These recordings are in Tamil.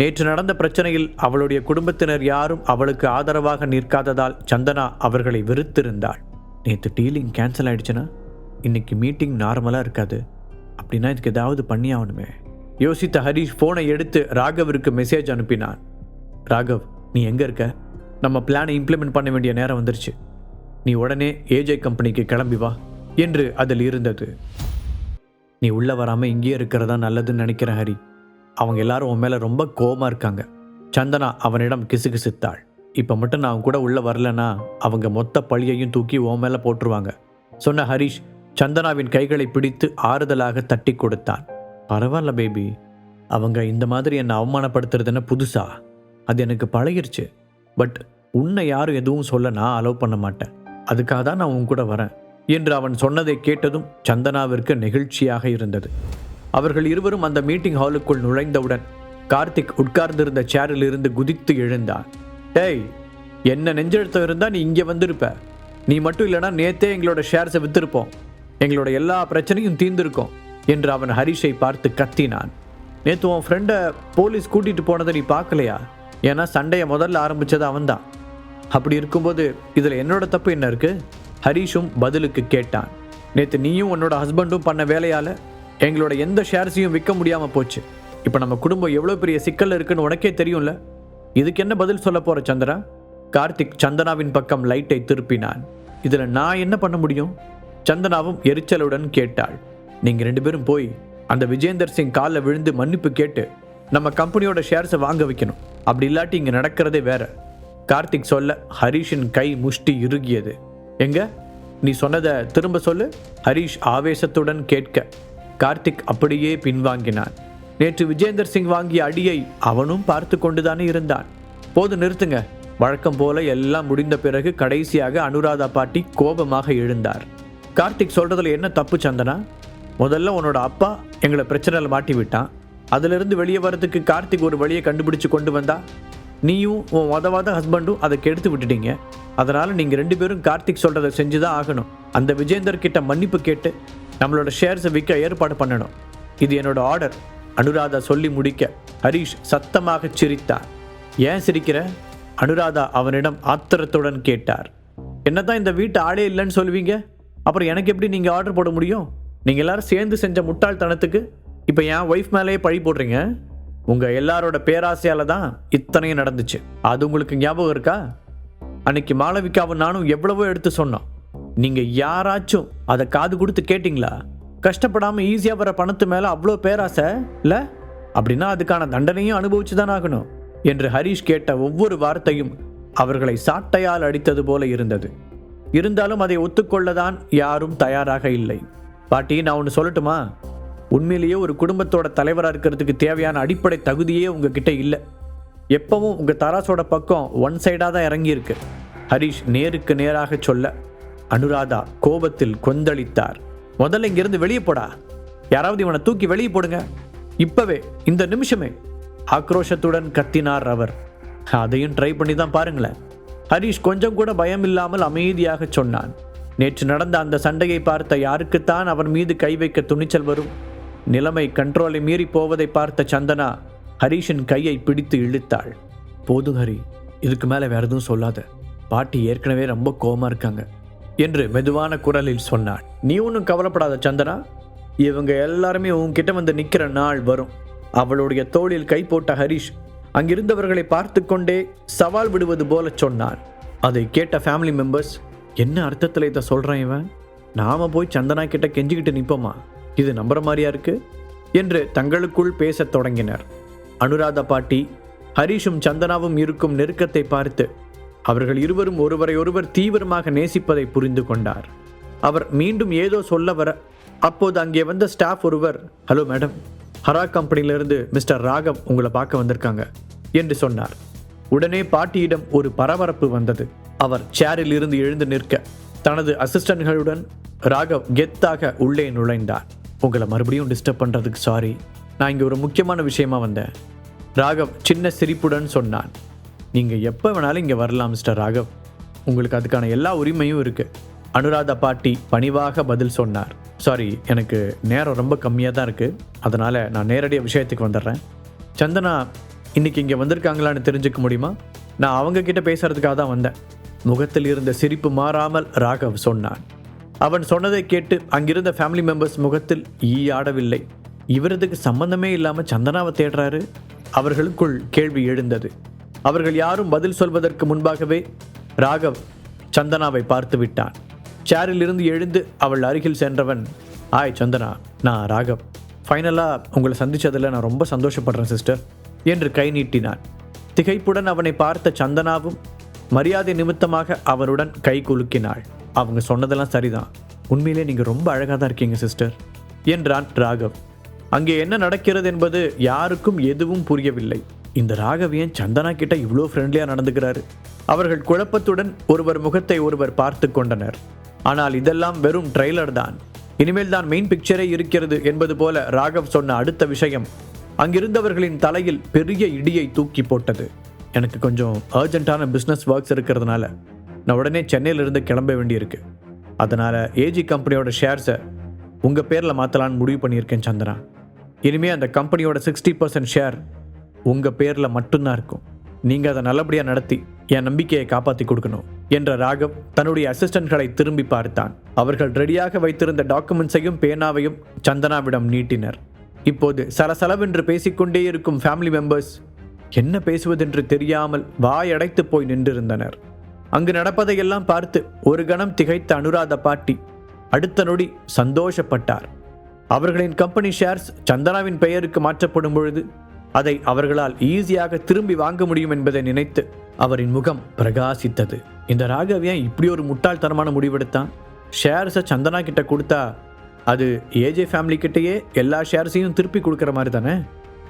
நேற்று நடந்த பிரச்சனையில் அவளுடைய குடும்பத்தினர் யாரும் அவளுக்கு ஆதரவாக நிற்காததால் சந்தனா அவர்களை வெறுத்திருந்தாள். நேற்று டீலிங் கேன்சல் ஆயிடுச்சுன்னா இன்னைக்கு மீட்டிங் நார்மலாக இருக்காது. அப்படின்னா இதுக்கு ஏதாவது பண்ணி ஆகணுமே. யோசித்த ஹரீஷ் ஃபோனை எடுத்து ராகவிற்கு மெசேஜ் அனுப்பினான். ராகவ் நீ எங்கே இருக்க? நம்ம பிளானை இம்ப்ளிமெண்ட் பண்ண வேண்டிய நேரம் வந்துருச்சு. நீ உடனே ஏஜே கம்பெனிக்கு கிளம்பி வா என்று அதில் இருந்தது. நீ உள்ளே வராமல் இங்கேயே இருக்கிறதா நல்லதுன்னு நினைக்கிறேன் ஹரி. அவங்க எல்லாரும் உன் மேலே ரொம்ப கோபமாக இருக்காங்க. சந்தனா அவனிடம் கிசுகிசுத்தாள். இப்போ மட்டும் நான் அவன் கூட உள்ளே வரலனா அவங்க மொத்த பழியையும் தூக்கி உன் மேலே போட்டுருவாங்க. சொன்ன ஹரிஷ் சந்தனாவின் கைகளை பிடித்து ஆறுதலாக தட்டி கொடுத்தான். பரவாயில்ல பேபி அவங்க இந்த மாதிரி என்னை அவமானப்படுத்துறதுன்னு புதுசா? அது எனக்கு பழகிருச்சு. பட் உன்னை யாரும் எதுவும் சொல்ல நான் அலோவ் பண்ண மாட்டேன். அதுக்காக தான் நான் உன் கூட வரேன். என்று அவன் சொன்னதை கேட்டதும் சந்தனாவிற்கு நெகிழ்ச்சியாக இருந்தது. அவர்கள் இருவரும் அந்த மீட்டிங் ஹாலுக்குள் நுழைந்தவுடன் கார்த்திக் உட்கார்ந்திருந்த சேரில் இருந்து குதித்து எழுந்தான் டேய் என்ன நெஞ்செழுத்தம் இருந்தால் நீ இங்கே வந்திருப்ப? நீ மட்டும் இல்லைனா நேத்தே எங்களோட ஷேர்ஸை வித்திருப்போம். எங்களோட எல்லா பிரச்சனையும் தீர்ந்திருக்கும் என்று அவன் ஹரிஷை பார்த்து கத்தினான். நேற்று உன் ஃப்ரெண்டை போலீஸ் கூட்டிகிட்டு போனதை நீ பார்க்கலையா? ஏன்னா சண்டையை முதல்ல ஆரம்பித்தது அவன்தான். அப்படி இருக்கும்போது இதில் என்னோட தப்பு என்ன இருக்குது ஹரிஷும் பதிலுக்கு கேட்டான். நேற்று நீயும் உன்னோட ஹஸ்பண்டும் பண்ண வேலையால் எங்களோட எந்த ஷேர்ஸையும் விற்க முடியாமல் போச்சு. இப்போ நம்ம குடும்பம் எவ்வளோ பெரிய சிக்கல் இருக்குன்னு உனக்கே தெரியும்ல? இதுக்கு என்ன பதில் சொல்ல போகிற சந்திரா? கார்த்திக் சந்தனாவின் பக்கம் லைட்டை திருப்பினான். இதில் நான் என்ன பண்ண முடியும்? சந்தனாவும் எரிச்சலுடன் கேட்டாள். நீங்கள் ரெண்டு பேரும் போய் அந்த விஜேந்தர் சிங் காலில் விழுந்து மன்னிப்பு கேட்டு நம்ம கம்பெனியோட ஷேர்ஸை வாங்க வைக்கணும். அப்படி இல்லாட்டி இங்கே நடக்கிறதே வேற. கார்த்திக் சொல்ல ஹரிஷின் கை முஷ்டி இறுகியது. எங்க? நீ சொன்னதை திரும்ப சொல்லு. ஹரிஷ் ஆவேசத்துடன் கேட்க. கார்த்திக் அப்படியே பின்வாங்கினான். நேற்று விஜேந்தர் சிங் வாங்கிய அடியை அவனும் பார்த்து கொண்டுதானே இருந்தான். போது நிறுத்துங்க. வழக்கம் போல எல்லாம் முடிந்த பிறகு கடைசியாக அனுராதா பாட்டி கோபமாக எழுந்தார். கார்த்திக் சொல்றதுல என்ன தப்பு சந்தனா? முதல்ல உன்னோட அப்பா எங்களை பிரச்சனையில் மாட்டி விட்டான். அதிலிருந்து வெளியே வரதுக்கு கார்த்திக் ஒரு வழியை கண்டுபிடிச்சு கொண்டு வந்தா? நீயும் உன் உதவாத ஹஸ்பண்டும் அதை கெடுத்து விட்டுட்டீங்க. அதனால நீங்க ரெண்டு பேரும் கார்த்திக் சொல்றதை செஞ்சுதான் ஆகணும். அந்த விஜேந்தர் கிட்ட மன்னிப்பு கேட்டு நம்மளோட ஷேர்ஸை விற்க ஏற்பாடு பண்ணணும். இது என்னோட ஆர்டர் அனுராதா சொல்லி முடிக்க. ஹரிஷ் சத்தமாக சிரித்தார். ஏன் சிரிக்கிற? அனுராதா அவனிடம் ஆத்திரத்துடன் கேட்டார். என்னதான் இந்த வீட்டு ஆளே இல்லைன்னு சொல்லுவீங்க? அப்புறம் எனக்கு எப்படி நீங்கள் ஆர்டர் போட முடியும்? நீங்கள் எல்லாரும் சேர்ந்து செஞ்ச முட்டாள்தனத்துக்கு இப்போ என் ஒய்ஃப் மேலேயே பழி போடுறீங்க? உங்கள் எல்லாரோட பேராசையால் தான் இத்தனையும் நடந்துச்சு. அது உங்களுக்கு ஞாபகம் இருக்கா? அன்னைக்கு மாளவிகாவும் நானும் எவ்வளவோ எடுத்து சொன்னோம். நீங்கள் யாராச்சும் அதை காது கொடுத்து கேட்டிங்களா? கஷ்டப்படாமல் ஈஸியாக வர பணத்து மேலே அவ்வளோ பேராசை? இல்லை அப்படின்னா அதுக்கான தண்டனையும் அனுபவிச்சு தான் ஆகணும் என்று ஹரிஷ் கேட்ட ஒவ்வொரு வார்த்தையும் அவர்களை சாட்டையால் அடித்தது போல இருந்தது. இருந்தாலும் அதை ஒத்துக்கொள்ளதான் யாரும் தயாராக இல்லை. பாட்டி நான் ஒன்று சொல்லட்டுமா? உண்மையிலேயே ஒரு குடும்பத்தோட தலைவராக இருக்கிறதுக்கு தேவையான அடிப்படை தகுதியே உங்ககிட்ட இல்லை. எப்பவும் உங்கள் தராசோட பக்கம் ஒன் சைடாக தான் இறங்கியிருக்கு ஹரிஷ் நேருக்கு நேராக சொல்ல. அனுராதா கோபத்தில் கொந்தளித்தார். முதல்ல இங்கிருந்து வெளியே போடா. யாராவது இவனை தூக்கி வெளியே போடுங்க. இப்பவே இந்த நிமிஷமே. ஆக்ரோஷத்துடன் கத்தினார் அவர். அதையும் ட்ரை பண்ணி தான் பாருங்களேன். ஹரிஷ் கொஞ்சம் கூட பயம் இல்லாமல் அமைதியாக சொன்னான். நேற்று நடந்த அந்த சண்டையை பார்த்த யாருக்குத்தான் அவர் மீது கை வைக்க துணிச்சல் வரும்? நிலைமை கண்ட்ரோலை மீறி போவதை பார்த்த சந்தனா ஹரீஷின் கையை பிடித்து இழுத்தாள். போதும் ஹரி இதுக்கு மேலே வேற எதுவும் சொல்லாத. பாட்டி ஏற்கனவே ரொம்ப கோமா இருக்காங்க. என்று மெதுவான குரலில் சொன்னாள். நீ ஒன்றும் கவலைப்படாத சந்தனா. இவங்க எல்லாருமே உன்கிட்ட வந்து நிற்கிற நாள் வரும். அவளுடைய தோளில் கை போட்ட ஹரிஷ் அங்கிருந்தவர்களை பார்த்து கொண்டே சவால் விடுவது போல சொன்னான். அதை கேட்ட ஃபேமிலி மெம்பர்ஸ் என்ன அர்த்தத்தில் இதை சொல்கிறான் இவன்? நாம் போய் சந்தனா கிட்ட கெஞ்சிக்கிட்டு நிற்போமா இது நம்புற மாதிரியா இருக்கு? என்று தங்களுக்குள் பேசத் தொடங்கினர். அனுராதா பாட்டி ஹரிஷும் சந்தனாவும் இருக்கும் நெருக்கத்தை பார்த்து அவர்கள் இருவரும் ஒருவரை ஒருவர் தீவிரமாக நேசிப்பதை புரிந்து கொண்டார். அவர் மீண்டும் ஏதோ சொல்ல வர அப்போது அங்கே வந்த ஸ்டாஃப் ஒருவர் ஹலோ மேடம் ஹரா கம்பெனியிலிருந்து மிஸ்டர் ராகவ் உங்களை பார்க்க வந்திருக்காங்க என்று சொன்னார். உடனே பாட்டியிடம் ஒரு பரபரப்பு வந்தது. அவர் சேரில் இருந்து எழுந்து நிற்க தனது அசிஸ்டன்ட்களுடன் ராகவ் கெத்தாக உள்ளே நுழைந்தார். உங்களை மறுபடியும் டிஸ்டர்ப் பண்ணுறதுக்கு சாரி நான் இங்கே ஒரு முக்கியமான விஷயமா வந்தேன் ராகவ் சின்ன சிரிப்புடன் சொன்னான். நீங்கள் எப்போ வேணாலும் இங்கே வரலாம் மிஸ்டர் ராகவ். உங்களுக்கு அதுக்கான எல்லா உரிமையும் இருக்குது அனுராதா பாட்டி பணிவாக பதில் சொன்னார். சாரி எனக்கு நேரம் ரொம்ப கம்மியாக தான் இருக்குது அதனால் நான் நேரடியாக விஷயத்துக்கு வந்துடுறேன். சந்தனா இன்னைக்கு இங்கே வந்திருக்காங்களான்னு தெரிஞ்சுக்க முடியுமா? நான் அவங்க பேசுகிறதுக்காக தான் வந்தேன். முகத்தில் இருந்த சிரிப்பு மாறாமல் ராகவ் சொன்னான். அவன் சொன்னதை கேட்டு அங்கிருந்த ஃபேமிலி மெம்பர்ஸ் முகத்தில் ஈ ஆடவில்லை. இவரதுக்கு சம்பந்தமே இல்லாமல் சந்தனாவை தேடுறாரு. அவர்களுக்குள் கேள்வி எழுந்தது. அவர்கள் யாரும் பதில் சொல்வதற்கு முன்பாகவே ராகவ் சந்தனாவை பார்த்து விட்டான். சேரில் இருந்து எழுந்து அவள் அருகில் சென்றவன் ஆய் சந்தனா நான் ராகவ். ஃபைனலாக உங்களை சந்தித்ததில் நான் ரொம்ப சந்தோஷப்படுறேன் சிஸ்டர் என்று கை நீட்டினான். திகைப்புடன் அவனை பார்த்த சந்தனாவும் மரியாதை நிமித்தமாக அவருடன் கை குலுக்கினாள். அவங்க சொன்னதெல்லாம் சரிதான். உண்மையிலே நீங்கள் ரொம்ப அழகாக தான் இருக்கீங்க சிஸ்டர் என்றான் ராகவ். அங்கே என்ன நடக்கிறது என்பது யாருக்கும் எதுவும் புரியவில்லை. இந்த ராகவியன் சந்தனா கிட்ட இவ்வளோ ஃப்ரெண்ட்லியாக நடந்துக்கிறாரு. அவர்கள் குழப்பத்துடன் ஒருவர் முகத்தை ஒருவர் பார்த்து கொண்டனர். ஆனால் இதெல்லாம் வெறும் ட்ரெய்லர் தான். இனிமேல் தான் மெயின் பிக்சரே இருக்கிறது என்பது போல ராகவ் சொன்ன அடுத்த விஷயம் அங்கிருந்தவர்களின் தலையில் பெரிய இடியை தூக்கி போட்டது. எனக்கு கொஞ்சம் அர்ஜென்ட்டான பிஸ்னஸ் ஒர்க்ஸ் இருக்கிறதுனால நான் உடனே சென்னையிலிருந்து கிளம்ப வேண்டியிருக்கு. அதனால் ஏஜி கம்பெனியோட ஷேர்ஸை உங்கள் பேரில் மாற்றலான்னு முடிவு பண்ணியிருக்கேன் சந்திரா இனிமேல் அந்த கம்பெனியோட சிக்ஸ்டி பர்சன்ட் ஷேர் உங்கள் பேரில் மட்டும்தான் இருக்கும். நீங்கள் அதை நல்லபடியாக நடத்தி என் நம்பிக்கையை காப்பாற்றி கொடுக்கணும் என்ற ராகவ் தன்னுடைய அசிஸ்டன்ட்களை திரும்பி பார்த்தான். அவர்கள் ரெடியாக வைத்திருந்த டாக்குமெண்ட்ஸையும் பேனாவையும் சந்தனாவிடம் நீட்டினர். இப்போது சலசலவென்று பேசிக்கொண்டே இருக்கும் ஃபேமிலி மெம்பர்ஸ் என்ன பேசுவதென்று தெரியாமல் வாயடைத்து போய் நின்றிருந்தனர். அங்கு நடப்பதையெல்லாம் பார்த்து ஒரு கணம் திகைத்த அனுராத பாட்டி அடுத்த நொடி சந்தோஷப்பட்டார். அவர்களின் கம்பெனி ஷேர்ஸ் சந்தனாவின் பெயருக்கு மாற்றப்படும் பொழுது அதை அவர்களால் ஈஸியாக திரும்பி வாங்க முடியும் என்பதை நினைத்து அவரின் முகம் பிரகாசித்தது. இந்த ராகவியா இப்படி ஒரு முட்டாள்தனமான முடிவெடுத்தான்? ஷேர்ஸை சந்தனா கிட்ட கொடுத்தா அது ஏஜே ஃபேமிலி கிட்டேயே எல்லா ஷேர்ஸையும் திருப்பி கொடுக்குற மாதிரி தானே?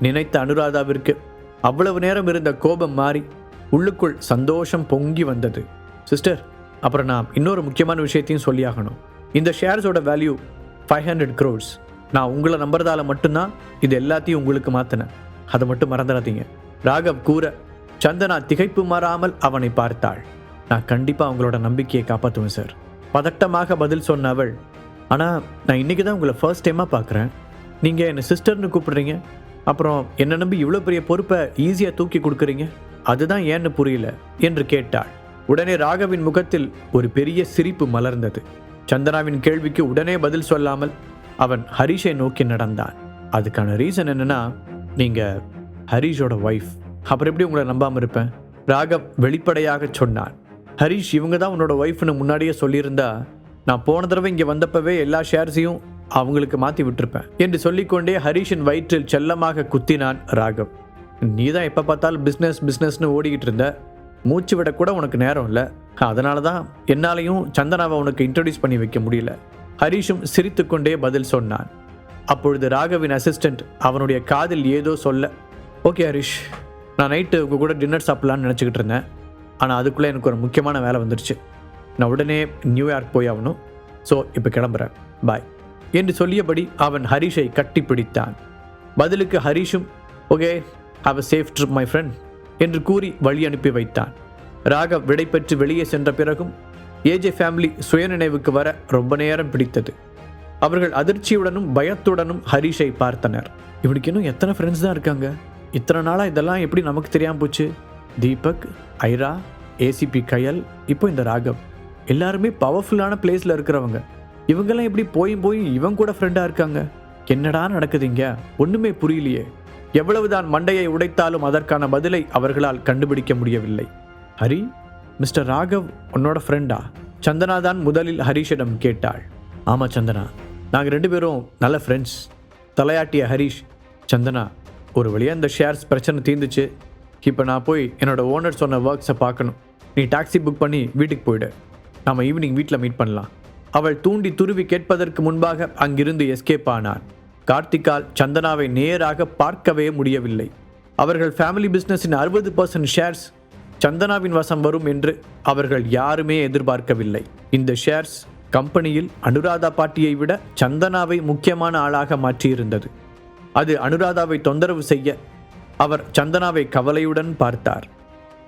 நினைத்த அனுராதாவிற்கு அவ்வளவு நேரம் இருந்த கோபம் மாறி உள்ளுக்குள் சந்தோஷம் பொங்கி வந்தது. சிஸ்டர் அப்புறம் நான் இன்னொரு முக்கியமான விஷயத்தையும் சொல்லியாகணும். இந்த ஷேர்ஸோட வேல்யூ ஃபைவ் ஹண்ட்ரட் க்ரோர்ஸ் நான் உங்களை நம்புறதால மட்டும்தான் இது எல்லாத்தையும் உங்களுக்கு மாற்றினேன் அதை மட்டும் மறந்துடாதீங்க. ராகவ் கூற சந்தனா திகைப்பு மாறாமல் அவனை பார்த்தாள். நான் கண்டிப்பாக அவங்களோட நம்பிக்கையை காப்பாற்றுவேன் சார். பதட்டமாக பதில் சொன்ன அவள் ஆனால் நான் இன்றைக்கி தான் உங்களை ஃபர்ஸ்ட் டைமாக பார்க்குறேன் நீங்கள் என்னை சிஸ்டர்னு கூப்பிடுறீங்க. அப்புறம் என்னை நம்பி இவ்வளோ பெரிய பொறுப்பை ஈஸியாக தூக்கி கொடுக்குறீங்க. அதுதான் ஏன்னு புரியல என்று கேட்டாள். உடனே ராகவின் முகத்தில் ஒரு பெரிய சிரிப்பு மலர்ந்தது. சந்தனாவின் கேள்விக்கு உடனே பதில் சொல்லாமல் அவன் ஹரிஷை நோக்கி நடந்தான். அதுக்கான ரீசன் என்னன்னா நீங்கள் ஹரிஷோட ஒய்ஃப் அப்புறம் எப்படி உங்களை நம்பாமல் இருப்பேன்? ராகவ் வெளிப்படையாக சொன்னான். ஹரிஷ் இவங்க தான் உன்னோட ஒய்ஃப்னு முன்னாடியே சொல்லியிருந்தா நான் போன தடவை இங்கே வந்தப்பவே எல்லா ஷேர்ஸையும் அவங்களுக்கு மாற்றி விட்டுருப்பேன் என்று சொல்லிக்கொண்டே ஹரீஷின் வயிற்றில் செல்லமாக குத்தினான் ராகவ். நீ தான் எப்போ பார்த்தாலும் பிஸ்னஸ் பிஸ்னஸ்னு ஓடிக்கிட்டு இருந்த. மூச்சு விடக்கூட உனக்கு நேரம் இல்லை. அதனால தான் என்னாலையும் சந்தனாவை உனக்கு இன்ட்ரடியூஸ் பண்ணி வைக்க முடியல. ஹரிஷும் சிரித்துக்கொண்டே பதில் சொன்னான். அப்பொழுது ராகவின் அசிஸ்டண்ட் அவனுடைய காதில் ஏதோ சொல்ல ஓகே ஹரிஷ் நான் நைட்டு உங்கள் கூட டின்னர் சாப்பிட்லான்னு நினச்சிக்கிட்டு இருந்தேன். ஆனால் அதுக்குள்ளே எனக்கு ஒரு முக்கியமான வேலை வந்துடுச்சு நான் உடனே நியூயார்க் போய் ஆகணும். ஸோ இப்போ கிளம்புறேன். பாய் என்று சொல்லியபடி அவன் ஹரிஷை கட்டி பிடித்தான் பதிலுக்கு ஹரிஷும் okay have a safe trip my friend என்று கூறி வழி அனுப்பி வைத்தான். ராகவ் விடை பெற்று வெளியே சென்ற பிறகும் ஏஜே ஃபேமிலி சுயநினைவுக்கு வர ரொம்ப நேரம் பிடித்தது. அவர்கள் அதிர்ச்சியுடனும் பயத்துடனும் ஹரிஷை பார்த்தனர். இவனுக்கு இன்னும் எத்தனை ஃப்ரெண்ட்ஸ் தான் இருக்காங்க? இத்தனை நாளாக இதெல்லாம் எப்படி நமக்கு தெரியாமல் போச்சு? தீபக் ஐரா ஏசிபி கயல் இப்போ இந்த ராகவ். எல்லாருமே பவர்ஃபுல்லான பிளேஸில் இருக்கிறவங்க. இவங்கெல்லாம் எப்படி போயும் போய் இவங்க கூட ஃப்ரெண்டாக இருக்காங்க? என்னடா நடக்குதுங்க ஒன்றுமே புரியலையே. எவ்வளவுதான் மண்டையை உடைத்தாலும் அதற்கான பதிலை அவர்களால் கண்டுபிடிக்க முடியவில்லை. ஹரி மிஸ்டர் ராகவ் உன்னோட ஃப்ரெண்டா சந்தனா தான் முதலில் ஹரிஷிடம் கேட்டாள். ஆமாம் சந்தனா. நாங்கள் ரெண்டு பேரும் நல்ல ஃப்ரெண்ட்ஸ் தலையாட்டிய ஹரிஷ் சந்தனா ஒரு வழியாக இந்த ஷேர்ஸ் பிரச்சனை தீர்ந்துச்சு. இப்போ நான் போய் என்னோட ஓனர் சொன்ன ஒர்க்ஸை பார்க்கணும். நீ டாக்ஸி புக் பண்ணி வீட்டுக்கு போயிடு. நாம் ஈவினிங் வீட்டில் மீட் பண்ணலாம். அவள் தூண்டி துருவி கேட்பதற்கு முன்பாக அங்கிருந்து எஸ்கேப் ஆனார் கார்த்திகால் சந்தனாவை நேராக பார்க்கவே முடியவில்லை. அவர்கள் ஃபேமிலி பிஸ்னஸின் அறுபது பர்சன்ட் ஷேர்ஸ் சந்தனாவின் வசம் வரும் என்று அவர்கள் யாருமே எதிர்பார்க்கவில்லை. இந்த ஷேர்ஸ் கம்பெனியில் அனுராதா பாட்டியை விட சந்தனாவை முக்கியமான ஆளாக மாற்றியிருந்தது. அது அனுராதாவை தொந்தரவு செய்ய அவர் சந்தனாவை கவலையுடன் பார்த்தார்.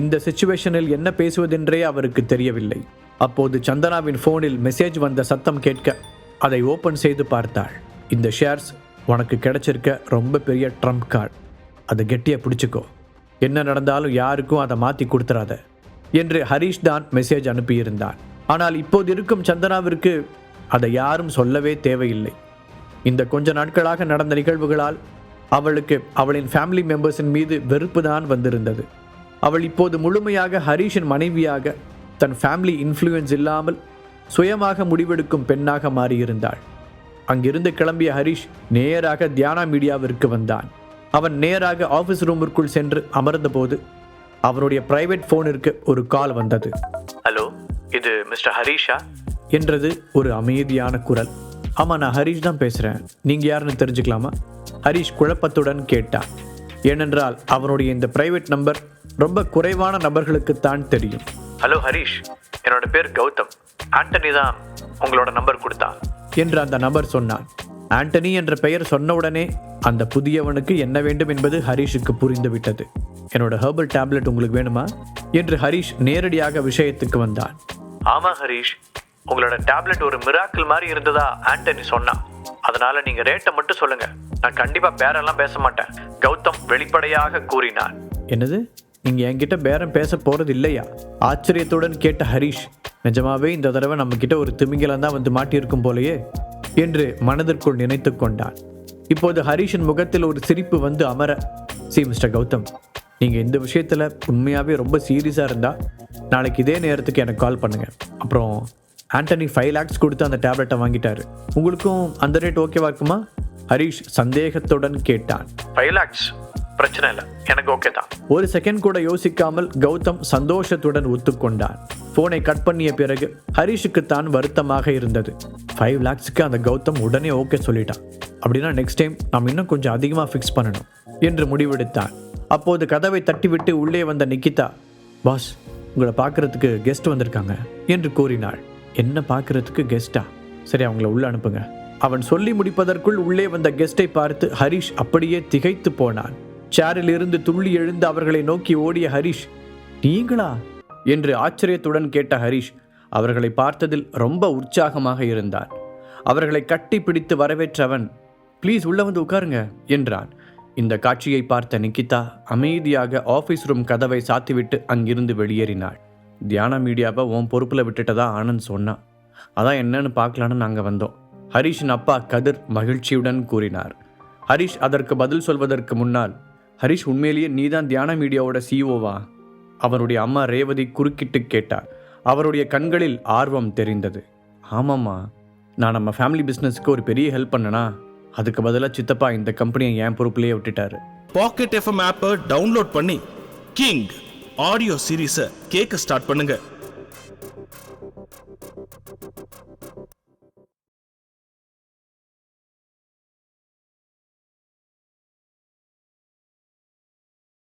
இந்த சுச்சுவேஷனில் என்ன பேசுவதென்றே அவருக்கு தெரியவில்லை. அப்போது சந்தனாவின் ஃபோனில் மெசேஜ் வந்த சத்தம் கேட்க அதை ஓபன் செய்து பார்த்தாள். இந்த ஷேர்ஸ் உனக்கு கிடைச்சிருக்க ரொம்ப பெரிய ட்ரம்ப் கார்டு. அதை கெட்டியாக பிடிச்சிக்கோ. என்ன நடந்தாலும் யாருக்கும் அதை மாற்றி கொடுத்துறாத என்று ஹரீஷ் தான் மெசேஜ் அனுப்பியிருந்தான். ஆனால் இப்போது இருக்கும் சந்தனாவிற்கு அதை யாரும் சொல்லவே தேவையில்லை. இந்த கொஞ்ச நாட்களாக நடந்த நிகழ்வுகளால் அவளுக்கு அவளின் ஃபேமிலி மெம்பர்ஸின் மீது வெறுப்பு தான் வந்திருந்தது. அவள் இப்போது முழுமையாக ஹரீஷின் மனைவியாக தன் ஃபேமிலி இன்ஃப்ளூயன்ஸ் இல்லாமல் சுயமாக முடிவெடுக்கும் பெண்ணாக மாறியிருந்தாள். அங்கிருந்து கிளம்பிய ஹரிஷ் நேராக தியானா மீடியாவிற்கு வந்தான். அவன் நேராக ஆஃபீஸ் ரூமிற்குள் சென்று அமர்ந்தபோது அவனுடைய பிரைவேட் ஃபோனிற்கு ஒரு கால் வந்தது. ஹலோ இது மிஸ்டர் ஹரீஷா. என்றது ஒரு அமைதியான குரல். ஆமாம் நான் ஹரீஷ் தான் பேசுகிறேன் நீங்கள் யாருன்னு தெரிஞ்சுக்கலாமா? ஹரீஷ் குழப்பத்துடன் கேட்டான் ஏனென்றால் அவனுடைய இந்த பிரைவேட் நம்பர் ரொம்ப குறைவான நபர்களுக்குத்தான் தெரியும். ஹலோ ஹரீஷ். என்னோட பேர் கௌதம். ஆண்டனி தான் உங்களோட நம்பர் கொடுத்தான் என்று அந்த நபர் சொன்னான். ஆண்டனி என்ற பெயர் சொன்னவுடனே அந்த புதியவனுக்கு என்ன வேண்டும் என்பது ஹரீஷுக்கு புரிந்துவிட்டது. என்னோட ஹெர்பல் டேப்லெட் உங்களுக்கு வேணுமா? என்று ஹரீஷ் நேரடியாக விஷயத்துக்கு வந்தான். ஆமா ஹரீஷ். உங்களோட டேப்லெட் ஒரு மிராக்கிள் மாதிரி இருந்ததா ஆண்டனி சொன்னான் அதனால நீங்க ரேட்டை மட்டும் சொல்லுங்க. நான் கண்டிப்பா பேரெல்லாம் பேச மாட்டேன். கௌதம் வெளிப்படையாக கூறினார். என்னது? நீங்கள் என்கிட்ட பேரம் பேச போறது இல்லையா? ஆச்சரியத்துடன் கேட்ட ஹரீஷ் நிஜமாவே இந்த தடவை நம்ம கிட்ட ஒரு திமிங்கலம் தான் வந்து மாட்டியிருக்கும் போலயே? என்று மனதிற்குள் நினைத்து கொண்டான். இப்போது ஹரீஷின் முகத்தில் ஒரு சிரிப்பு வந்து அமர சி மிஸ்டர் கௌதம் நீங்க இந்த விஷயத்துல உண்மையாவே ரொம்ப சீரியஸா இருந்தா நாளைக்கு இதே நேரத்துக்கு எனக்கு கால் பண்ணுங்க. அப்புறம் ஆண்டனி ஃபைவ் லேக்ஸ் கொடுத்து அந்த டேப்லெட்டை வாங்கிட்டாரு. உங்களுக்கும் அந்த ரேட் ஓகேவா இருக்குமா? ஹரீஷ் சந்தேகத்துடன் கேட்டான். ஃபைவ் லேக்ஸ் பிரச்சனை இல்லை. எனக்கு ஓகே தான். ஒரு செகண்ட் கூட யோசிக்காமல் கௌதம் சந்தோஷத்துடன் ஒத்துக்கொண்டான். போனை கட் பண்ணிய பிறகு ஹரிஷுக்கு தான் வருத்தமாக இருந்தது. ஃபைவ் லேக்ஸுக்கு அந்த கௌதம் உடனே ஓகே சொல்லிட்டான். அப்படின்னா நெக்ஸ்ட் டைம் நாம் இன்னும் கொஞ்சம் அதிகமாக ஃபிக்ஸ் பண்ணணும் என்று முடிவெடுத்தான். அப்போது கதவை தட்டிவிட்டு உள்ளே வந்த நிக்கிதா பாஸ் உங்களை பார்க்கறதுக்கு கெஸ்ட் வந்திருக்காங்க என்று கூறினாள். என்ன பார்க்கறதுக்கு கெஸ்டா சரி அவங்கள உள்ள அனுப்புங்க. அவன் சொல்லி முடிப்பதற்குள் உள்ளே வந்த கெஸ்டை பார்த்து ஹரிஷ் அப்படியே திகைத்து போனான். சேரில் இருந்து துள்ளி எழுந்து அவர்களை நோக்கி ஓடிய ஹரிஷ் நீங்களா? என்று ஆச்சரியத்துடன் கேட்ட ஹரிஷ் அவர்களை பார்த்ததில் ரொம்ப உற்சாகமாக இருந்தான். அவர்களை கட்டி பிடித்து வரவேற்றவன் ப்ளீஸ் உள்ள வந்து உட்காருங்க என்றான். இந்த காட்சியை பார்த்த நிக்கிதா அமைதியாக ஆஃபீஸ் ரூம் கதவை சாத்திவிட்டு அங்கிருந்து வெளியேறினாள். தியானா மீடியாவை உன் பொறுப்பில் விட்டுட்டதா? ஆனந்த் சொன்னான் அதான் என்னன்னு பார்க்கலான்னு நாங்கள் வந்தோம் ஹரீஷின் அப்பா கதிர் மகிழ்ச்சியுடன் கூறினார். ஹரிஷ் அதற்கு பதில் சொல்வதற்கு முன்னால் ஹரிஷ் உண்மையிலேயே நீதான் தியான மீடியாவோட சிஇஓவா அவருடைய அம்மா ரேவதி குறுக்கிட்டு கேட்டார் அவருடைய கண்களில் ஆர்வம் தெரிந்தது. ஆமாம்மா நான் நம்ம ஃபேமிலி பிஸ்னஸ்க்கு ஒரு பெரிய ஹெல்ப் பண்ணனா? அதுக்கு பதிலாக சித்தப்பா இந்த கம்பெனியை என் பொறுப்புலேயே விட்டுட்டாரு. பாக்கெட் எஃப்எம் ஆப்பை டவுன்லோட் பண்ணி கிங் ஆடியோ சீரீஸை கேட்க ஸ்டார்ட் பண்ணுங்க.